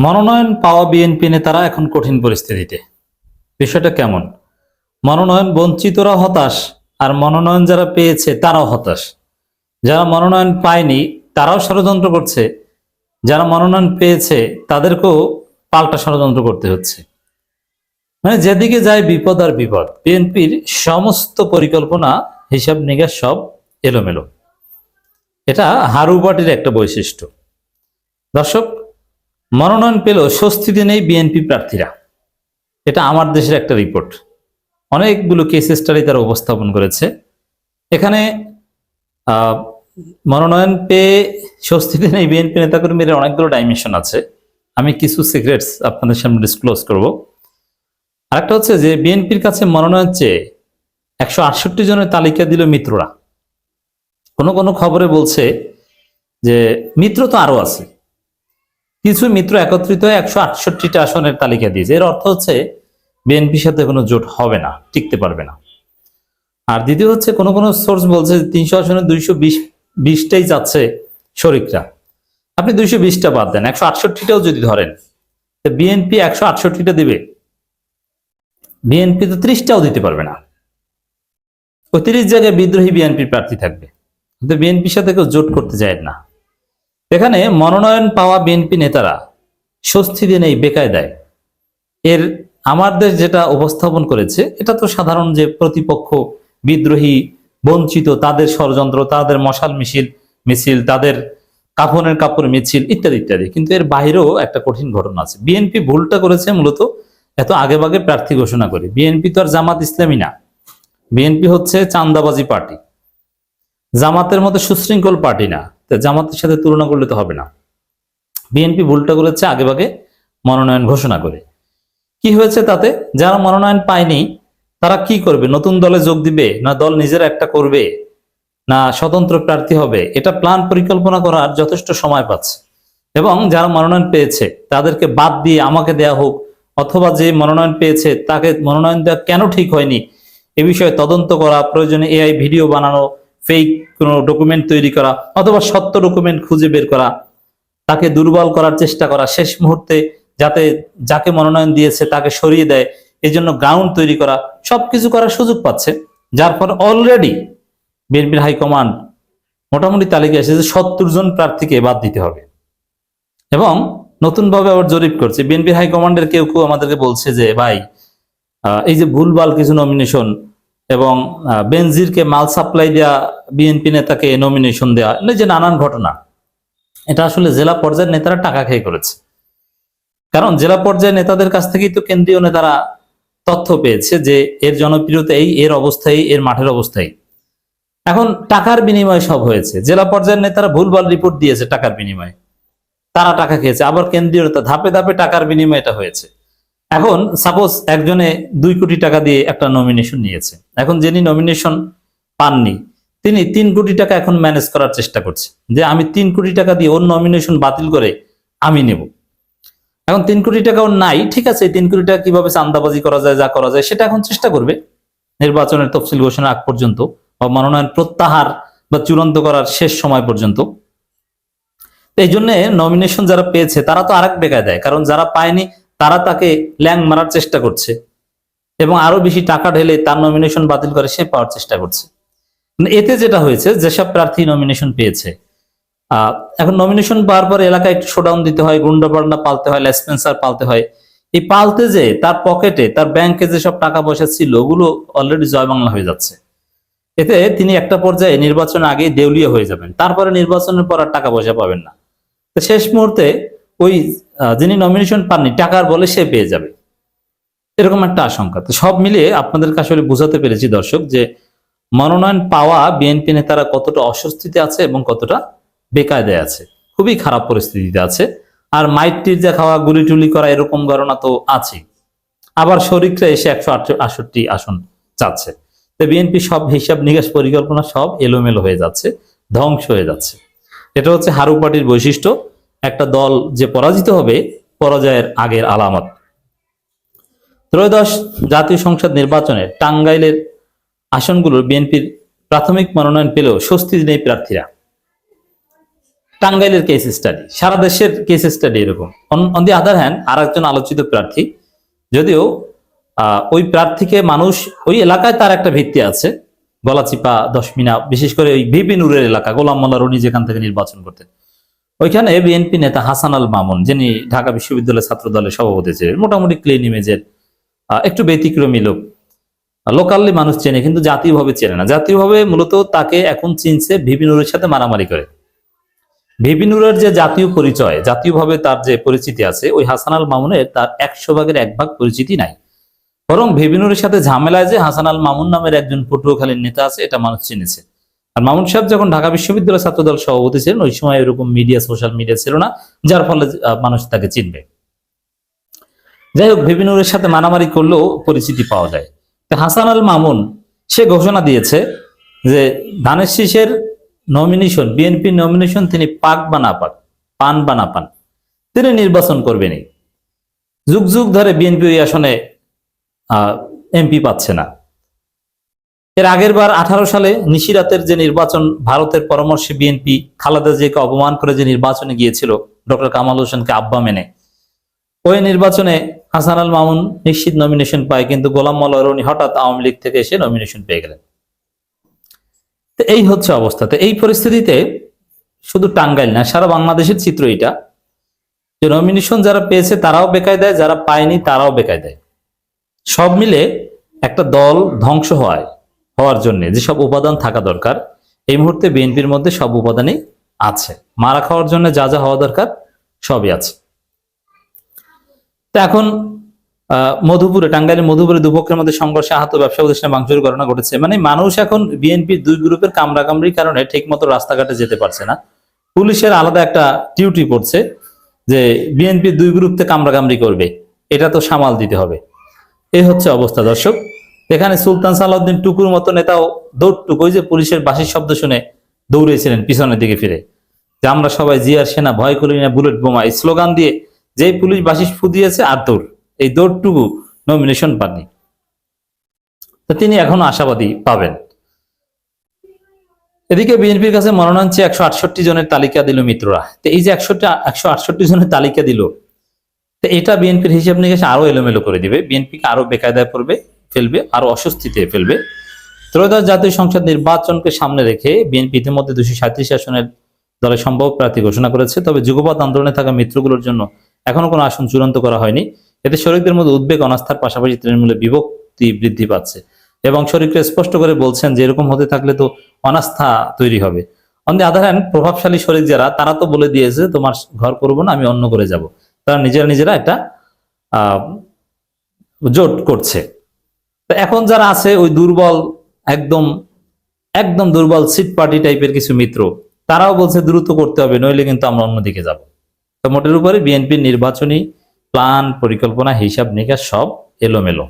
মনোনয়ন পাওয়া বিএনপি নেতারা এখন কঠিন পরিস্থিতিতে। বিষয়টা কেমন? মনোনয়ন বঞ্চিতরা হতাশ আর মনোনয়ন যারা পেয়েছে তারাও হতাশ। যারা মনোনয়ন পায়নি তারাও ষড়যন্ত্র করছে। যারা মনোনয়ন পেয়েছে তাদেরকেও পাল্টা ষড়যন্ত্র করতে হচ্ছে। মানে যেদিকে যায় বিপদ আর বিপদ, বিএনপির সমস্ত পরিকল্পনা, হিসাব নিকাশ সব এলোমেলো। এটা হারু পার্টির একটা বৈশিষ্ট্য। দর্শক মনোনয়ন পেল স্বস্তিতে নেই বিএনপি প্রার্থীরা। এটা আমার দেশের একটা রিপোর্ট অনেকগুলো কেস স্টাডি তারা উপস্থাপন করেছে। এখানে মনোনয়ন পেয়ে স্বস্তিতে নেই বিএনপি নেতাকর্মীদের অনেকগুলো ডাইমেনশন আছে। আমি কিছু সিক্রেটস আপনাদের সামনে ডিসক্লোজ করব। আরেকটা হচ্ছে যে বিএনপির কাছে মনোনয়ন চেয়ে একশো আটষট্টি জনের তালিকা দিল মিত্ররা। কোনো কোনো খবরে বলছে যে মিত্র তো আরও আছে। কিছু মিত্র একত্রিত হয়ে একশো আটষট্টিটা আসনের তালিকা দিয়েছে। এর অর্থ হচ্ছে বিএনপির সাথে কোনো জোট হবে না, টিকতে পারবে না। আর দ্বিতীয় হচ্ছে, কোনো কোনো সোর্স বলছে তিনশো আসনে দুইশো বিশ, বিশটাই যাচ্ছে শরিকরা। আপনি দুইশো বিশটা বাদ দেন, একশো আটষট্টিটাও যদি ধরেন বিএনপি একশো আটষট্টিটা দিবে। বিএনপি তো ত্রিশটাও দিতে পারবে না। ওই তিরিশ জায়গায় বিদ্রোহী বিএনপির প্রার্থী থাকবে। বিএনপির সাথে কেউ জোট করতে যায় না। এখানে মনোনয়ন পাওয়া বিএনপি নেতারা স্বস্তি দিয়ে নেই বেকায় দেয় এর আমাদের যেটা উপস্থাপন করেছে, এটা তো সাধারণ যে প্রতিপক্ষ বিদ্রোহী, বঞ্চিত, তাদের ষড়যন্ত্র, তাদের মশাল মিছিল মিছিল, তাদের কাফনের কাপড় মিছিল ইত্যাদি ইত্যাদি। কিন্তু এর বাইরেও একটা কঠিন ঘটনা আছে। বিএনপি ভুলটা করেছে মূলত এত আগেভাগে প্রার্থী ঘোষণা করে। বিএনপি তো আর জামাত ইসলামী না। বিএনপি হচ্ছে চান্দাবাজি পার্টি। জামাতের মতো সুশৃঙ্খল পার্টি না। জামাতের সাথে তুলনা করলে তো হবে না। বিএনপি ভুলটা করেছে, আগেভাগে মনোনয়ন ঘোষণা করে। কি হয়েছে তাতে? যারা মনোনয়ন পায়নি, তারা কি করবে? নতুন দলে যোগ দিবে? না দল নিজেরা একটা করবে? না স্বতন্ত্র প্রার্থী হবে? এটা প্ল্যান পরিকল্পনা করার যথেষ্ট সময় পাচ্ছে। এবং যারা মনোনয়ন পেয়েছে, তাদেরকে বাদ দিয়ে আমাকে দেয়া হোক, অথবা যে মনোনয়ন পেয়েছে, তাকে মনোনয়ন দেওয়া কেন ঠিক হয়নি? এ বিষয়ে তদন্ত করা, প্রয়োজনে এআই ভিডিও বানানো ফেক কোনো ডকুমেন্ট তৈরি করা অথবা সত্য ডকুমেন্ট খুঁজে বের করা, তাকে দুর্বল করার চেষ্টা করা, শেষ মুহূর্তে যাতে যাকে মনোনয়ন দিয়েছে তাকে সরিয়ে দেয় এই জন্য গ্রাউন্ড তৈরি করা, সবকিছু করার সুযোগ পাচ্ছে, যার ফলে অলরেডি বিএনপির হাইকমান্ড মোটামুটি তালিকা এসেছে সত্তর জন প্রার্থীকে বাদ দিতে হবে। এবং নতুনভাবে আবার জরিপ করছে বিএনপির হাইকমান্ডের কেউ কেউ আমাদেরকে বলছে যে, ভাই এই যে ভুলভাল কিছু নমিনেশন এবং বেনজিরকে মাল সাপ্লাই দেওয়া বিএনপি নেতাকে নমিনেশন দেওয়া এই যে নানান ঘটনা। এটা আসলে জেলা পর্যায়ের নেতারা টাকা খেয়ে করেছে। কারণ জেলা পর্যায়ের নেতাদের কাছ থেকেই তো কেন্দ্রীয় নেতারা তথ্য পেয়েছে যে এর জনপ্রিয়তা এই এর অবস্থায় এর মাঠের অবস্থায় এখন টাকার বিনিময়ে সব হয়েছে। জেলা পর্যায়ের নেতারা ভুলভাল রিপোর্ট দিয়েছে টাকার বিনিময়ে। তারা টাকা খেয়েছে। আবার কেন্দ্রীয় ধাপে ধাপে টাকার বিনিময়ে এটা হয়েছে। এখন সাপোজ একজনে দুই কোটি টাকা দিয়ে একটা নমিনেশন নিয়েছে। এখন যিনি নমিনেশন পাননি, তিনি তিন কোটি টাকা এখন ম্যানেজ করার চেষ্টা করছে। যে আমি তিন কোটি টাকা দিয়ে ওর নমিনেশন বাতিল করে আমি নেব। এখন তিন কোটি টাকাও নাই, ঠিক আছে তিন কোটি টাকা কীভাবে চান্দাবাজি করা যায়, যা করা যায়, সেটা এখন চেষ্টা করবে। নির্বাচনের তফসিল ঘোষণার আগ পর্যন্ত বা মনোনয়ন প্রত্যাহার বা চূড়ান্ত করার শেষ সময় পর্যন্ত। এই জন্য নমিনেশন যারা পেয়েছে, তারা তো আরেক বেকায় দেয় কারণ যারা পায়নি তারা তাকে ল্যাং মারার চেষ্টা করছে এবং আরও বেশি টাকা ঢেলে তার নমিনেশন বাতিল করে সে পাওয়ার চেষ্টা করছে। মানে এতে যেটা হয়েছে, যেসব প্রার্থী নমিনেশন পেয়েছে এখন নমিনেশন পাওয়ার পর এলাকায় একটু শোডাউন দিতে হয় গুন্ডাপাল্ডা পালতে হয় লেসপেন্সার পালতে হয়। এই পালতে যে তার পকেটে, তার ব্যাংকে যেসব টাকা পয়সা ছিল, ওগুলো অলরেডি জয় বাংলা হয়ে যাচ্ছে। এতে তিনি একটা পর্যায়ে নির্বাচন আগে দেউলিয়া হয়ে যাবেন। তারপরে নির্বাচনের পর আর টাকা পয়সা পাবেন না। শেষ মুহূর্তে ওই যিনি নমিনেশন পাননি, টাকার বলে সে পেয়ে যাবে। এরকম একটা আশঙ্কা। তো সব মিলিয়ে আপনাদেরকে আসলে বোঝাতে পেরেছি দর্শক যে, মনোনয়ন পাওয়া বিএনপি নেতারা কতটা অস্বস্তিতে আছে এবং কতটা বেকায়দায় আছে। খুবই খারাপ পরিস্থিতিতে আছে। আর মাইট টির্জা খাওয়া গুলি টুলি করা এরকম ঘটনা তো আছে আবার শরিকরা এসে একশো আটষট্টি আসন চাচ্ছে। তো বিএনপি সব হিসাব নিকাশ পরিকল্পনা সব এলোমেলো হয়ে যাচ্ছে, ধ্বংস হয়ে যাচ্ছে। এটা হচ্ছে হারু পার্টির বৈশিষ্ট্য। একটা দল যে পরাজিত হবে, পরাজয়ের আগের আলামত। ত্রয়োদশ জাতীয় সংসদ নির্বাচনে টাঙ্গাইলের আসনগুলোর বিএনপির প্রাথমিক মনোনয়ন পেলেও স্বস্তি নেই প্রার্থীরা। টাঙ্গাইলের কেস স্টাডি সারা দেশের কেস স্টাডি এরকম। অন দি আদার হ্যান্ড আর একজন আলোচিত প্রার্থী, যদিও ওই প্রার্থীকে মানুষ ওই এলাকায় তার একটা ভিত্তি আছে, গলাচিপা, দশমিনা, বিশেষ করে ওই ভিপি নূরের এলাকা, গোলাম মোল্লা রনি যেখান থেকে নির্বাচন করতেন। ওইখানে বিএনপি নেতা হাসান আল মামুন, যিনি ঢাকা বিশ্ববিদ্যালয়ের ছাত্র দলের সভাপতি ছিলেন, মোটামুটি ক্লিন ইমেজের একটু ব্যতিক্রমী লোক। লোকালি মানুষ চেনে, কিন্তু জাতীয়ভাবে চেনে না। জাতীয়ভাবে মূলত তাকে এখন চিনছে ভিপি নূরের সাথে মারামারি করে। ভিপি নূরের যে জাতীয় পরিচয়, জাতীয়ভাবে তার যে পরিচিতি আছে, ওই হাসান আল মামুনের তার একশো ভাগের এক ভাগ পরিচিতি নাই। বরং ভেবিনুরের সাথে ঝামেলায় যে হাসান আল মামুন নামের একজন পটুয়াখালীর নেতা আছে, এটা মানুষ চিনেছে। আর মামুন সাহেব যখন ঢাকা বিশ্ববিদ্যালয় ছাত্রদল সভাপতি ছিলেন, ওই সময় এরকম মিডিয়া সোশ্যাল মিডিয়া ছিল না, যার ফলে মানুষ তাকে চিনবে। যাই হোক ভেবিনুরের সাথে মারামারি করলেও পরিচিতি পাওয়া যায়। তো হাসান আল মামুন, সে ঘোষণা দিয়েছে যে ধানের শীষের নমিনেশন বিএনপি নমিনেশন তিনি পাক বা না পাক, পান বা না পান, তিনি নির্বাচন করবেনই। যুগ যুগ ধরে বিএনপি ওই আসনে এমপি পাচ্ছে না। এর আগের বার আঠারো সালে নিশিরাতের যে নির্বাচন, ভারতের পরামর্শে বিএনপি খালেদা জিয়াকে অপমান করে যে নির্বাচনে গিয়েছিল, ডক্টর কামাল হোসেনকে আব্বা মেনে। ওই নির্বাচনে হাসান আল মামুন নিশ্চিত নমিনেশন পায়, কিন্তু গোলাম মোল্লা রনি হঠাৎ আওয়ামী লীগ থেকে এসে নমিনেশন পেয়ে গেলেন। তো এই হচ্ছে অবস্থা। তো এই পরিস্থিতিতে শুধু টাঙ্গাইল না, সারা বাংলাদেশের চিত্র এটা যে নমিনেশন যারা পেয়েছে তারাও বেকায় দেয় যারা পায়নি তারাও বেকায় দেয় সব মিলে একটা দল ধ্বংস হয়। হওয়ার জন্য যেসব উপাদান থাকা দরকার, এই মুহূর্তে বিএনপির মধ্যে সব উপাদানই আছে। মারা খাওয়ার জন্য যা যা হওয়া দরকার, সবই আছে। তো এখন মধুপুরে, টাঙ্গাইলের মধুপুরে দুপক্ষের মধ্যে সংঘর্ষে আহত ব্যবসা প্রতিষ্ঠানে ভাঙচুরের ঘটনা ঘটেছে। মানে মানুষ এখন বিএনপির দুই গ্রুপের কামড়াকামড়ির কারণে ঠিকমতো রাস্তাঘাটে যেতে পারছে না। পুলিশের আলাদা একটা ডিউটি পড়ছে যে বিএনপির দুই গ্রুপতে কামড়াকামড়ি করবে। এটা তো সামাল দিতে হবে। এই হচ্ছে অবস্থা। দর্শক এখানে সুলতান সালাউদ্দিন টুকুর মতো নেতাও দৌড়টুকু, ওই যে পুলিশের বাঁশির শব্দ শুনে দৌড়েছিলেন পিছনের দিকে ফিরে। যে আমরা সবাই জিয়ার সেনা, ভয় করি না, বুলেট বোমা, এই স্লোগান দিয়ে যে পুলিশ বাঁশিস ফুদিয়েছে, আর দৌড়। এই দৌড়টুকু নমিনেশন পাননি। তো তিনি এখনও আশাবাদী পাবেন। এদিকে বিএনপির কাছে মনোনয়ন চেয়ে একশো আটষট্টি জনের তালিকা দিল মিত্ররা। তো এই যে একশোটা, একশো আটষট্টি জনের তালিকা দিল, তো এটা বিএনপির হিসাব নিকাশ আরও এলোমেলো করে দিবে। বিএনপিকে আরও বেকায়দায় পড়বে। ফেলবে, আরও অস্বস্তিতে ফেলবে। ত্রয়োদশ জাতীয় সংসদ নির্বাচনকে সামনে রেখে বিএনপি ইতিমধ্যে দুশো সাঁত্রিশ আসনের দলের সম্ভব প্রার্থী ঘোষণা করেছে, তবে যুগপৎ আন্দোলনে থাকা মিত্রগুলোর জন্য এখনও কোনো আসন চূড়ান্ত করা হয়নি। এতে শরিকদের মধ্যে উদ্বেগ, অনাস্থার পাশাপাশি তৃণমূলে বিভক্তি বৃদ্ধি পাচ্ছে এবং শরিকরা স্পষ্ট করে বলছেন, যে এরকম হতে থাকলে তো অনাস্থা তৈরি হবে। অন দি আদার প্রভাবশালী শরিক যারা, তারা তো বলে দিয়েছে, তোমার ঘর করব না, আমি অন্য করে যাব। তারা নিজেরা নিজেরা একটা, আহ, জোট করছে। তো এখন যারা আছে, ওই দুর্বল, একদম একদম দুর্বল সিট পার্টি টাইপের কিছু মিত্র, তারাও বলছে দ্রুত করতে হবে, নইলে কিন্তু আমরা অন্যদিকে যাব। তো মোটের উপরে বিএনপির নির্বাচনী প্ল্যান পরিকল্পনা হিসাব নিকাশ সব এলোমেলো।